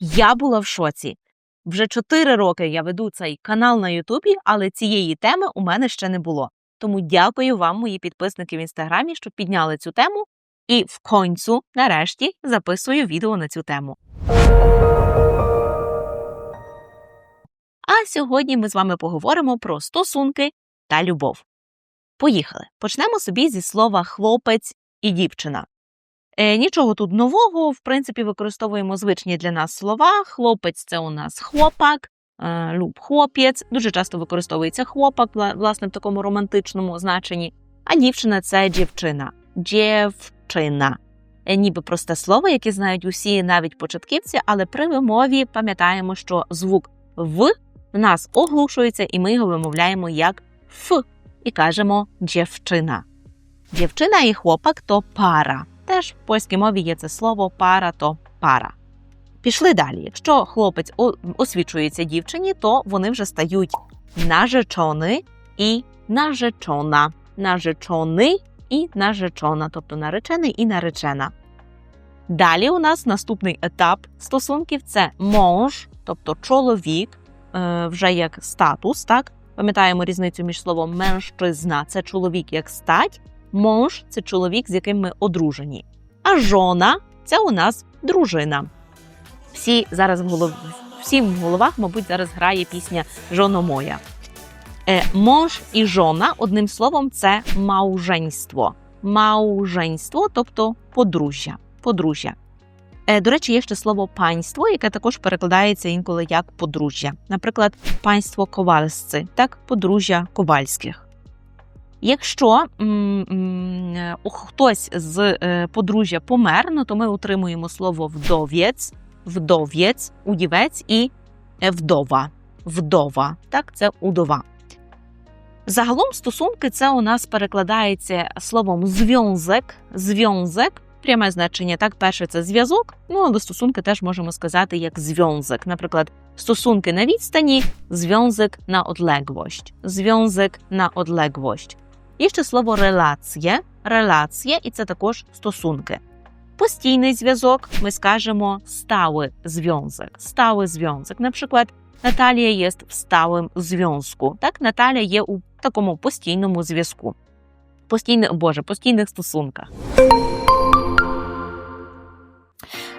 Я була в шоці. Вже 4 роки я веду цей канал на Ютубі, але цієї теми у мене ще не було. Тому дякую вам, мої підписники в інстаграмі, що підняли цю тему. І в концу, нарешті, записую відео на цю тему. А сьогодні ми з вами поговоримо про стосунки та любов. Поїхали. Почнемо собі зі слова хлопець і дівчина. Е, нічого тут нового, в принципі, використовуємо звичні для нас слова. Хлопець це у нас хлопак, е, люб хлопець. Дуже часто використовується хлопак, власне, в такому романтичному значенні. А дівчина це дівчина. Дівчина. Е, ніби просте слово, яке знають усі, навіть початківці, але при вимові пам'ятаємо, що звук в в нас оглушується, і ми його вимовляємо як ф і кажемо дівчина. Дівчина і хлопак то пара. Теж в польській мові є це слово пара то пара. Пішли далі. Якщо хлопець освічується дівчині, то вони вже стають нажечони і нажечона. Нажечоний і нажечона, тобто наречений і наречена. Далі у нас наступний етап стосунків це муж, тобто чоловік, е, вже як статус, так? Пам'ятаємо різницю між словом меншизна це чоловік як стать, муж це чоловік, з яким ми одружені. А жона це у нас дружина. Всі зараз в голов... всім в головах, мабуть, зараз грає пісня Жоно моя. Е, муж і жона, одним словом, це мауженство. Мауженство, тобто подружжя. подружжя. Е, До речі, є ще слово панство, яке також перекладається інколи як подружжя. Наприклад, панство ковальсці, так, подружжя ковальських. Якщо м, м, хтось з е, подружжя помер, ну, то ми отримуємо слово вдовєць, вдовєць, удівець і е, вдова. Вдова, так, це удова. Загалом стосунки це у нас перекладається словом зв'язок, зв'язок, пряме значення. Так, перше це зв'язок. Ну але стосунки теж можемо сказати як зв'язок. Наприклад, стосунки на відстані, зв'язок на одлеглость. Зв'язок на одлеглость. Є ще слово релація, релація, і це також стосунки. Постійний зв'язок ми скажемо стałий зв'язок. Стałий зв'язок. Наприклад, Наталія є в сталим зв'язку. Так, Наталя є у такому постійному зв'язку. Постійне, боже, постійних стосунках.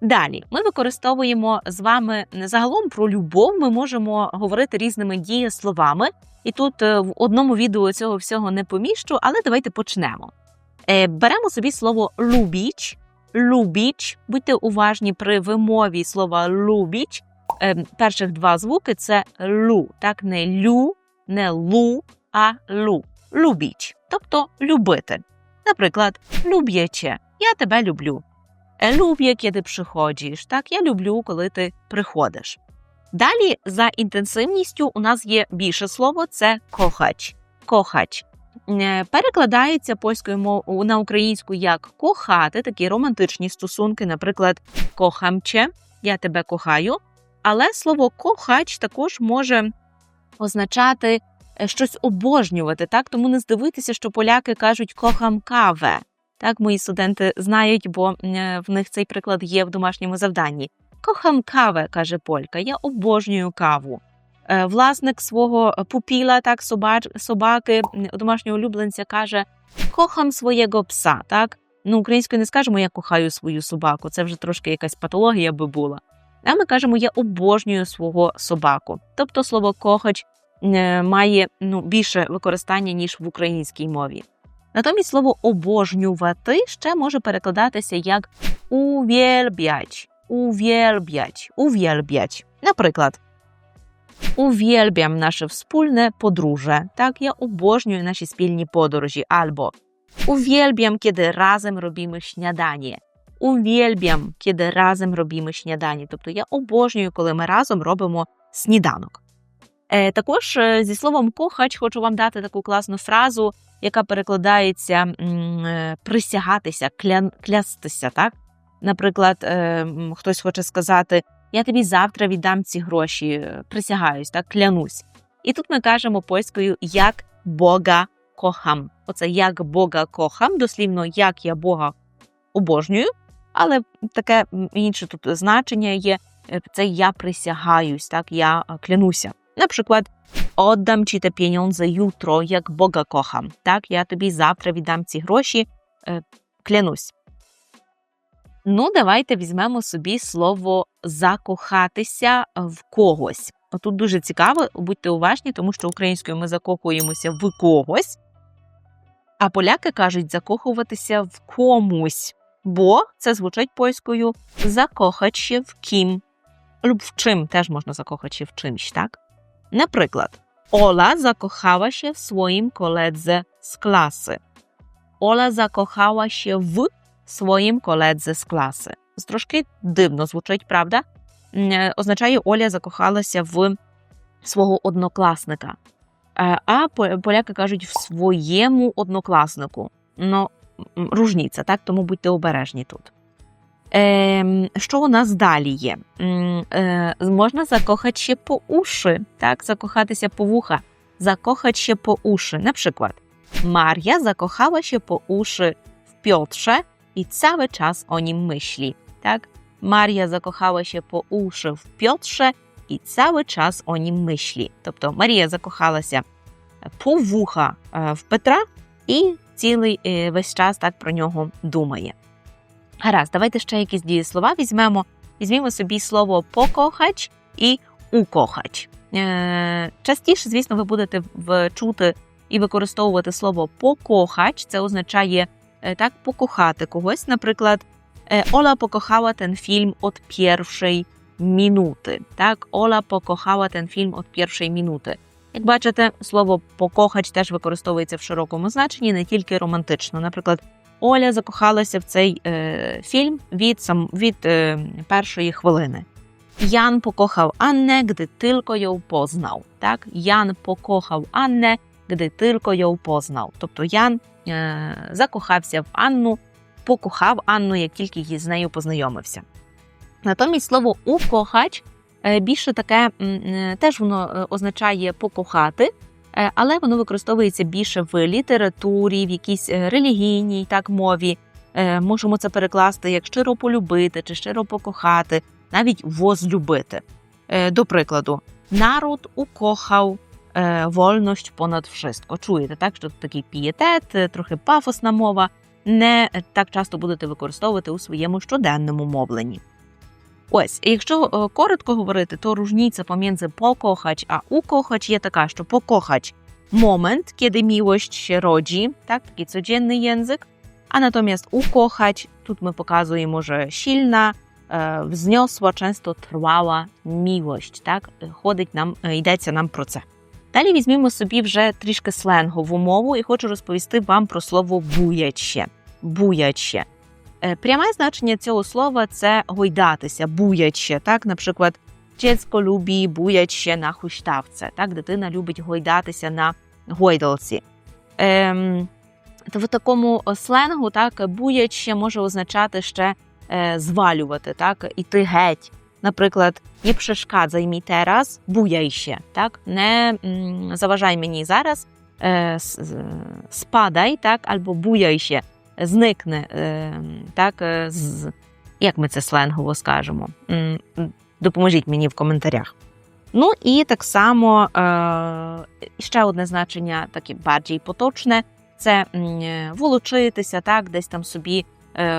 Далі ми використовуємо з вами загалом про любов. Ми можемо говорити різними дієсловами, і тут е, в одному відео цього всього не поміщу, але давайте почнемо. Е, Беремо собі слово любіч. Любіч. Будьте уважні при вимові слова любіч. Е, Перших два звуки це лу, так не лю, не лу, а лу. Любіч, тобто любити. Наприклад, люб'яче, я тебе люблю. Lubię, kiedy przychodzisz. Так, я люблю, коли ти приходиш. Далі, за інтенсивністю, у нас є більше слово це кохач. Кохач. Е, Перекладається польською мовою на українську як кохати, такі романтичні стосунки, наприклад, кохам че, я тебе кохаю. Але слово кохач також може означати е, щось обожнювати. Так, тому не здивуйтеся, що поляки кажуть кохам каве. Так, мої студенти знають, бо е, в них цей приклад є в домашньому завданні. Кохам каве, каже Полька. Я обожнюю каву. Е, Власник свого пупіла, так, собаки, домашнього улюбленця каже: Кохам своєго пса. Так? Ну, українською не скажемо, я кохаю свою собаку. Це вже трошки якась патологія би була. А ми кажемо, я обожнюю свого собаку. Тобто слово кохач е, має ну, більше використання, ніж в українській мові. Натомість слово обожнювати ще може перекладатися як увєлб'яч, увєлб'яч, увєлб'яч. Наприклад, uwielbiam nasze wspólne podróże. Tak, ja обожнюю наші спільні подорожі. Albo uwielbiam, kiedy razem robimy śniadanie. Uwielbiam, kiedy razem robimy śniadanie. Тобто я обожнюю, коли ми разом робимо сніданок. Е, також е, зі словом кохач хочу вам дати таку класну фразу, яка перекладається е, присягатися, клян, клястися. Так? Наприклад, е, хтось хоче сказати: Я тобі завтра віддам ці гроші, е, присягаюсь, так, клянусь. І тут ми кажемо польською як Бога кохам. Оце як Бога кохам, дослівно, як я Бога обожнюю, але таке інше тут значення є: це я присягаюсь, так, я клянуся. Наприклад, Oddam ci te pieniądze jutro, jak Boga kocham. Так, я тобі завтра віддам ці гроші, е, клянусь. Ну, давайте візьмемо собі слово закохатися в когось. Тут дуже цікаво, будьте уважні, тому що українською ми закохуємося в когось, а поляки кажуть закохуватися в комусь, бо це звучить польською закохать в ким. Lub в чим теж можна закохати в чимś, так? Наприклад, Ола закохала się в своїм коледze з класи. Ола закохала się в своїм коледze з класи. Трошки дивно звучить, правда? Е, Означає, Оля закохалася в свого однокласника. Е, А поляки кажуть в своєму однокласнику. Ну, ружніця, так? Тому будьте обережні тут. Ем, що у нас далі є? Е, можна закохати ще по уші, так? Закохатися по вуха. Закохати ще по уші. Наприклад, Мар'я закохała się po uszy w Piotrze i cały czas o nim myśli. Tak? Maria zakochała się po uszy w Piotrze i cały czas o nim myśli. Тобто Марія закохалася по вуха е, в Петра і цілий е, весь час так про нього думає. Гаразд, давайте ще якісь дієслова візьмемо. Візьмімо собі слово покохач і укохач. Е, частіше, звісно, ви будете чути і використовувати слово покохач. Це означає е, так покохати когось. Наприклад, е, Ола покохала ten фільм від першої минути. Так, Ола покохала ten фільм від першої минути. Як бачите, слово покохач теж використовується в широкому значенні, не тільки романтично. Наприклад, Оля закохалася в цей е, фільм від, сам, від е, першої хвилини. Jan pokochał Annę, gdy tylko ją poznał. Так? Ян покохав Анне, gdy tylko ją poznał. Тобто Ян е, закохався в Анну, покохав Анну, як тільки її з нею познайомився. Натомість слово укохач е, більше таке е, теж воно е, означає покохати, але воно використовується більше в літературі, в якійсь е, релігійній так мові. Е, Можемо це перекласти як щиро полюбити чи щиро покохати, навіть возлюбити. Е, До прикладу, народ укохав е, вольność понад wszystko. Чуєте, так що такий пієтет, е, трохи пафосна мова. Не так часто будете використовувати у своєму щоденному мовленні. Ось, якщо е, коротко говорити, то różnica pomiędzy pokochać a ukochać є така, що pokochać moment, kiedy miłość się rodzi, tak, taki codzienny język, a natomiast ukochać, тут ми показуємо, że silna, е, wzniosła, często trwała miłość, так, ходить нам, е, йдеться нам про це. Далі візьмімо собі вже трішки сленгову мову і хочу розповісти вам про слово буяче. Буяче. Е, Пряме значення цього слова це гойдатися, буяче. Так, наприклад, lubi bujać się na huśtawce. Так, дитина любить гойдатися на гойдалці. Ем, в такому сленгу так, буяче може означати ще е, звалювати, так, іти геть. Наприклад, przeszkadzaj mi teraz, bujaj się, так, не заважай мені зараз, е, спадай, так, або буяй się. Зникне. Е, так, е, з, як ми це сленгово скажемо? Допоможіть мені в коментарях. Ну і так само е, ще одне значення, таке барджі поточне, це волочитися, так, десь там собі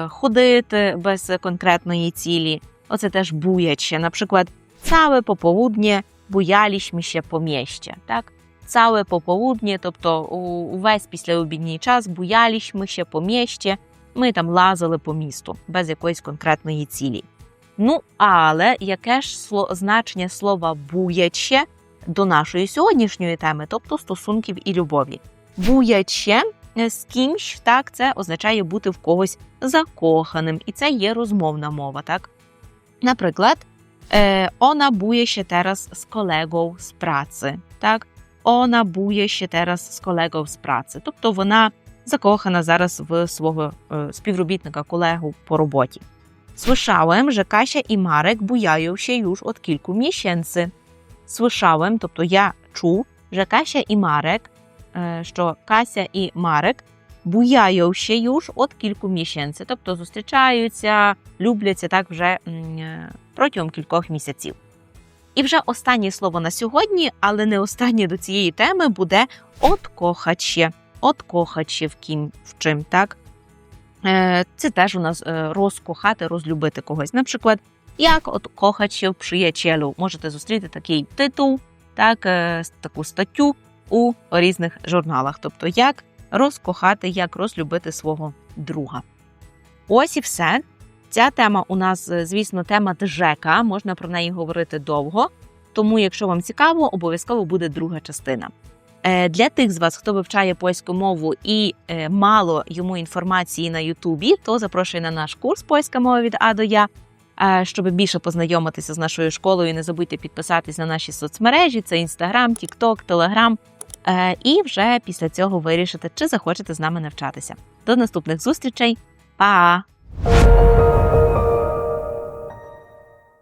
ходити без конкретної цілі. Оце теж буяче. Наприклад, całe popołudnie буяліśmy się по. Так? Całe popołudnie, тобто увесь післяобідній час буяліśmy się по місті, ми там лазили по місту без якоїсь конкретної цілі. Ну, але яке ж значення слова буяче до нашої сьогоднішньої теми, тобто стосунків і любові? Буяче з кимсь, так, це означає бути в когось закоханим, і це є розмовна мова, так? Наприклад, ona buje się teraz z kolegą z pracy, так? Ona buje się teraz z kolegą z pracy. Тобто вона закохана зараз в свого е, співробітника, колегу по роботі. Słyszałem, że Kasia i Marek bujają się już od kilku miesięcy. Słyszałem, тобто я чув, że Kasia і Marek, що Кася і Марек буяją się już od kilku miesięcy, тобто зустрічаються, любляться так вже е, протягом кількох місяців. І вже останнє слово на сьогодні, але не останнє до цієї теми буде откохаче. Откохаче в ким в чим, так? Е, Це теж у нас е, розкохати, розлюбити когось. Наприклад, як откохаче в приячелю. Можете зустріти такий титул, так, е, таку статтю у різних журналах. Тобто, як розкохати, як розлюбити свого друга. Ось і все. Ця тема у нас, е, звісно, тема ДЖЕКа, можна про неї говорити довго. Тому, якщо вам цікаво, обов'язково буде друга частина. Е, Для тих з вас, хто вивчає польську мову і е, мало йому інформації на Ютубі, то запрошую на наш курс польська мова від А до Я. Щоб більше познайомитися з нашою школою, не забудьте підписатись на наші соцмережі: це Інстаграм, Тікток, Телеграм. І вже після цього вирішите, чи захочете з нами навчатися. До наступних зустрічей. Па! Thank you.